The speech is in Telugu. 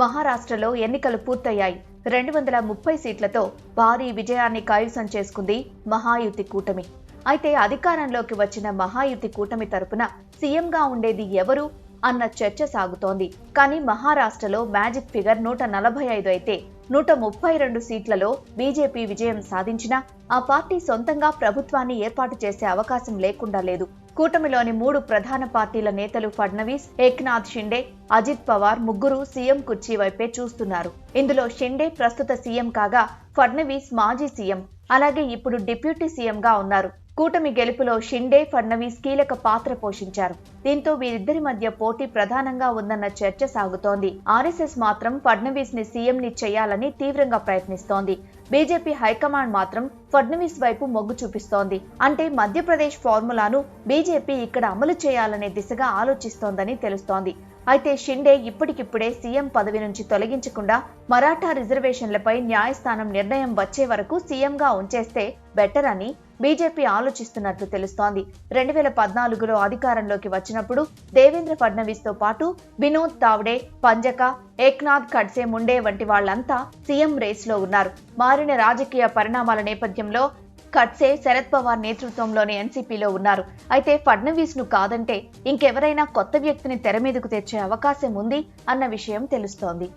మహారాష్ట్రలో ఎన్నికలు పూర్తయ్యాయి. రెండు వందల ముప్పై సీట్లతో భారీ విజయాన్ని కైవసం చేసుకుంది మహాయుతి కూటమి. అయితే అధికారంలోకి వచ్చిన మహాయుతి కూటమి తరపున సీఎంగా ఉండేది ఎవరు అన్న చర్చ సాగుతోంది. కానీ మహారాష్ట్రలో మ్యాజిక్ ఫిగర్ నూట నలభై ఐదు అయితే నూట ముప్పై రెండు సీట్లలో బీజేపీ విజయం సాధించినా ఆ పార్టీ సొంతంగా ప్రభుత్వాన్ని ఏర్పాటు చేసే అవకాశం లేకుండా లేదు. కూటమిలోని మూడు ప్రధాన పార్టీల నేతలు ఫడ్నవీస్ ఏక్నాథ్ షిండే అజిత్ పవార్ ముగ్గురు సీఎం కుర్చీ వైపే చూస్తున్నారు. ఇందులో షిండే ప్రస్తుత సీఎం కాగా ఫడ్నవీస్ మాజీ సీఎం. అలాగే ఇప్పుడు డిప్యూటీ సీఎంగా ఉన్నారు. కూటమి గెలుపులో షిండే ఫడ్నవీస్ కీలక పాత్ర పోషించారు. దీంతో వీరిద్దరి మధ్య పోటీ ప్రధానంగా ఉందన్న చర్చ సాగుతోంది. ఆర్ఎస్ఎస్ మాత్రం ఫడ్నవీస్ని సీఎం ని చేయాలని తీవ్రంగా ప్రయత్నిస్తోంది. బీజేపీ హైకమాండ్ మాత్రం ఫడ్నవీస్ వైపు మొగ్గు చూపిస్తోంది. అంటే మధ్యప్రదేశ్ ఫార్ములాను బీజేపీ ఇక్కడ అమలు చేయాలనే దిశగా ఆలోచిస్తోందని తెలుస్తోంది. అయితే షిండే ఇప్పటికిప్పుడే సీఎం పదవి నుంచి తొలగించకుండా మరాఠా రిజర్వేషన్లపై న్యాయస్థానం నిర్ణయం వచ్చే వరకు సీఎంగా ఉంచేస్తే బెటర్ అని బీజేపీ ఆలోచిస్తున్నట్లు తెలుస్తోంది. రెండు వేల పద్నాలుగులో అధికారంలోకి వచ్చినప్పుడు దేవేంద్ర ఫడ్నవీస్తో పాటు వినోద్ తావ్డే పంజక ఏక్నాథ్ ఖడ్సే ముండే వంటి వాళ్ళంతా సీఎం రేస్లో ఉన్నారు. మారిన రాజకీయ పరిణామాల నేపథ్యంలో ఖడ్సే శరద్ పవార్ నేతృత్వంలోని ఎన్సీపీలో ఉన్నారు. అయితే ఫడ్నవీస్ను కాదంటే ఇంకెవరైనా కొత్త వ్యక్తిని తెర మీదకు తెచ్చే అవకాశం ఉంది అన్న విషయం తెలుస్తోంది.